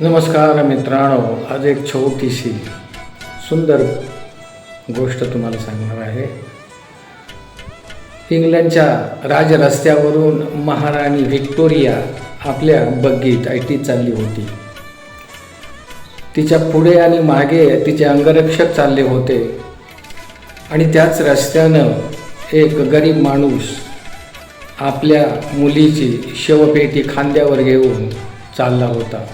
नमस्कार मित्रांनो आज एक छोटीशी सुंदर गोष्ट तुम्हाला सांगणार आहे. इंग्लंडच्या राजरस्त्यावरून महाराणी व्हिक्टोरिया आपल्या बग्गीत ऐटीत चालली होती. तिच्या पुढे आणि मागे तिचे अंगरक्षक चालले होते. आणि त्याच रस्त्यानं एक गरीब माणूस आपल्या मुलीची शवपेटी खांद्यावर घेऊन चालला होता.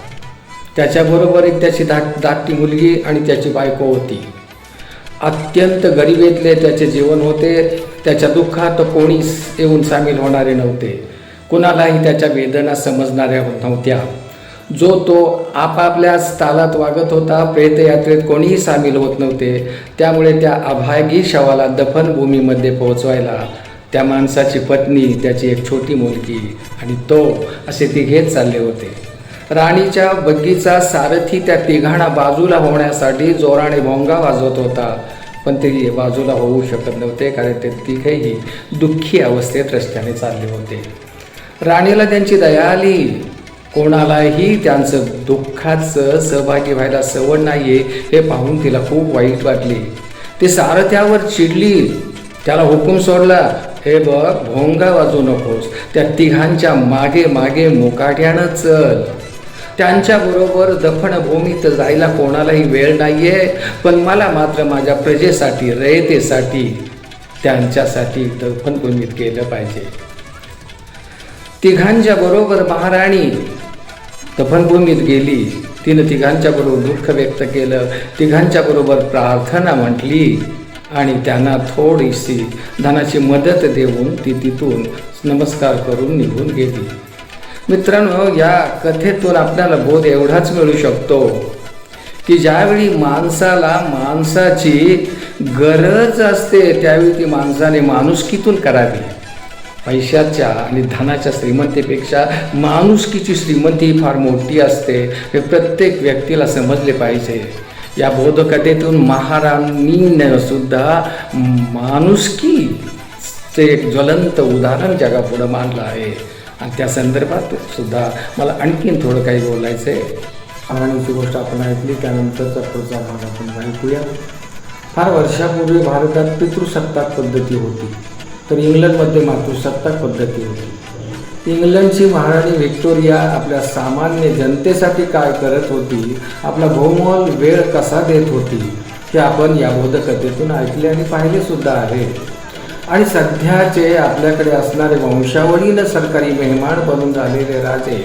त्याच्याबरोबर एक त्याची धाक धाकटी मुलगी आणि त्याची बायको होती. अत्यंत गरिबीतले त्याचे जीवन होते. त्याच्या दुःखात कोणीच येऊन सामील होणारे नव्हते. कुणालाही त्याच्या वेदना समजणाऱ्या नव्हत्या. जो तो आपापल्याच तालात वागत होता प्रेतयात्रेत कोणीही सामील होत नव्हते. त्यामुळे त्या अभागी शवाला दफनभूमीमध्ये पोहोचवायला त्या माणसाची पत्नी त्याची एक छोटी मुलगी आणि तो असे तिघेच चालले होते. राणीच्या बग्गीचा सारथी त्या तिघांना बाजूला होण्यासाठी जोराने भोंगा वाजवत होता. पण ते बाजूला होऊ शकत नव्हते कारण ते तिघेही दुःखी अवस्थेत रस्त्याने चालले होते. राणीला त्यांची दया आली. कोणालाही त्यांचं दुःखाचं सहभागी व्हायला सवड नाहीये हे पाहून तिला खूप वाईट वाटले. ते सारथ्यावर चिडली. त्याला हुकूम सोडला. हे बघ भोंगा वाजू नकोस. त्या तिघांच्या मागे मागे मुकाट्यानं चल. त्यांच्याबरोबर दफनभूमीत जायला कोणालाही वेळ नाही आहे पण मला मात्र माझ्या प्रजेसाठी रयतेसाठी त्यांच्यासाठी दफनभूमीत गेलं पाहिजे. तिघांच्या बरोबर महाराणी दफनभूमीत गेली. तिनं तिघांच्या बरोबर दुःख व्यक्त केलं. तिघांच्या बरोबर प्रार्थना म्हटली आणि त्यांना थोडीशी धनाची मदत देऊन ती तिथून नमस्कार करून निघून गेली. मित्रांनो या कथेतून आपल्याला बोध एवढाच मिळू शकतो की ज्यावेळी माणसाला माणसाची गरज असते त्यावेळी ती माणसाने माणुसकीतून करावी. पैशाच्या आणि धनाच्या श्रीमंतीपेक्षा माणुसकीची श्रीमंती फार मोठी असते हे प्रत्येक व्यक्तीला समजले पाहिजे. या बोधकथेतून महाराणीनं सुद्धा माणुसकीचे एक ज्वलंत उदाहरण जगापुढं मांडलं आहे. आणि त्या संदर्भात सुद्धा मला आणखीन थोडं काही बोलायचं आहे. महाराणीची गोष्ट आपण ऐकली त्यानंतरचा पुढचा भाग आपण ऐकूया. फार वर्षापूर्वी भारतात पितृसत्ताक पद्धती होती तर इंग्लंडमध्ये मातृसत्ताक पद्धती होती. इंग्लंडची महाराणी व्हिक्टोरिया आपल्या सामान्य जनतेसाठी काय करत होती आपला बहुमोल वेळ कसा देत होती हे आपण या बोधकथेतून ऐकले आणि पाहिले सुद्धा आहे. आणि सध्याचे आपल्याकडे असणारे वंशावळीनं सरकारी मेहमान बनून झालेले राजे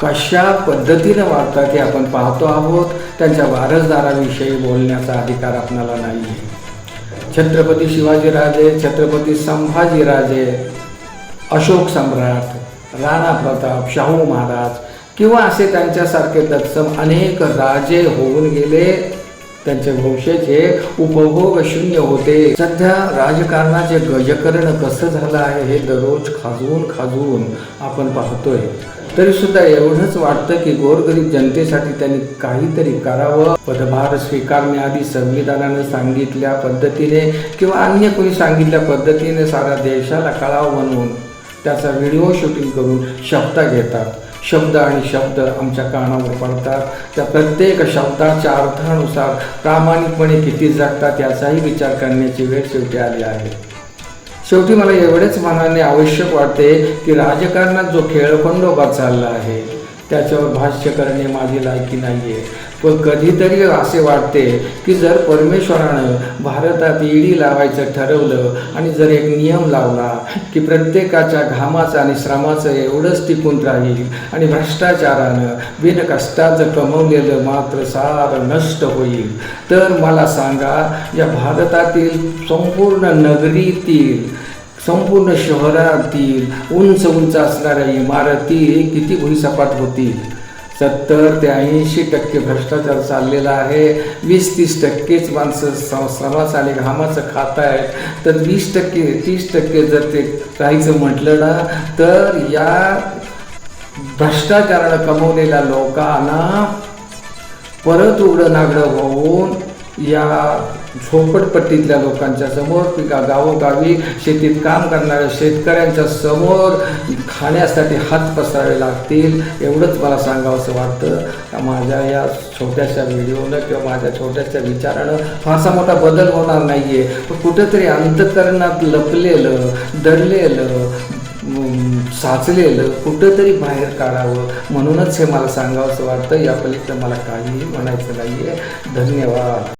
कशा पद्धतीनं वागतात हे आपण पाहतो आहोत. त्यांच्या वारसदाराविषयी बोलण्याचा अधिकार आपणाला नाही छत्रपती शिवाजीराजे छत्रपती संभाजीराजे अशोक सम्राट राणा प्रताप शाहू महाराज किंवा असे त्यांच्यासारखे तत्सम अनेक राजे होऊन गेले. त्यांचे वंशज हे उपभोग शून्य होते. सध्या राजकारणाचे गजकरण कसं झालं आहे हे दररोज खाजवून खाजवून आपण पाहतोय. तरी सुद्धा एवढंच वाटतं की गोरगरीब जनतेसाठी त्यांनी काहीतरी करावं. पदभार स्वीकारण्याआधी संविधानानं सांगितल्या पद्धतीने किंवा अन्य कोणी सांगितल्या पद्धतीने सारा देशाला कळावं म्हणून त्याचा व्हिडिओ शूटिंग करून शपथा घेतात. शब्द आणि शब्द आमच्या कानावर पडतात. त्या प्रत्येक शब्दाच्या अर्थानुसार प्रामाणिकपणे किती जगतात याचाही विचार करण्याची वेळ शेवटी आली आहे. शेवटी मला एवढेच मनाने आवश्यक वाटते की राजकारणात जो खेळखंडोबा चालला आहे त्याच्यावर भाष्य करणे माझी लायकी नाही आहे पण कधीतरी असे वाटते की जर परमेश्वरानं भारतात ईडी लावायचं ठरवलं आणि जर एक नियम लावला की प्रत्येकाच्या घामाचं आणि श्रमाचं एवढंच टिकून राहील आणि भ्रष्टाचारानं बिनकष्टाचं कमवलेलं मात्र सारं नष्ट होईल. तर मला सांगा या भारतातील संपूर्ण नगरीतील संपूर्ण शहरातील उंच उंच असणाऱ्या इमारती किती भुईसपाट होतील? सत्तर ते ऐंशी टक्के भ्रष्टाचार चाललेला आहे. वीस तीस टक्केच माणसं स- आणि घामाचं खात आहेत. तर वीस टक्के तीस टक्के जर ते राहायचं म्हटलं ना तर या भ्रष्टाचारानं कमवलेल्या लोकांना परत उघडं नागडं होऊन या झोपडपट्टीतल्या लोकांच्या समोर गा गावोगावी शेतीत काम करणाऱ्या शेतकऱ्यांच्या समोर खाण्यासाठी हात पसरावे लागतील एवढंच मला सांगावंसं वाटतं. माझ्या या छोट्याशा व्हिडिओनं किंवा माझ्या छोट्याशा विचारानं फारसा मोठा बदल होणार नाही आहे पण कुठंतरी अंतकरणात लपलेलं दडलेलं साचलेलं कुठंतरी बाहेर काढावं म्हणूनच हे मला सांगावंसं वाटतं. या पलीकडं मला काहीही म्हणायचं नाही आहे धन्यवाद.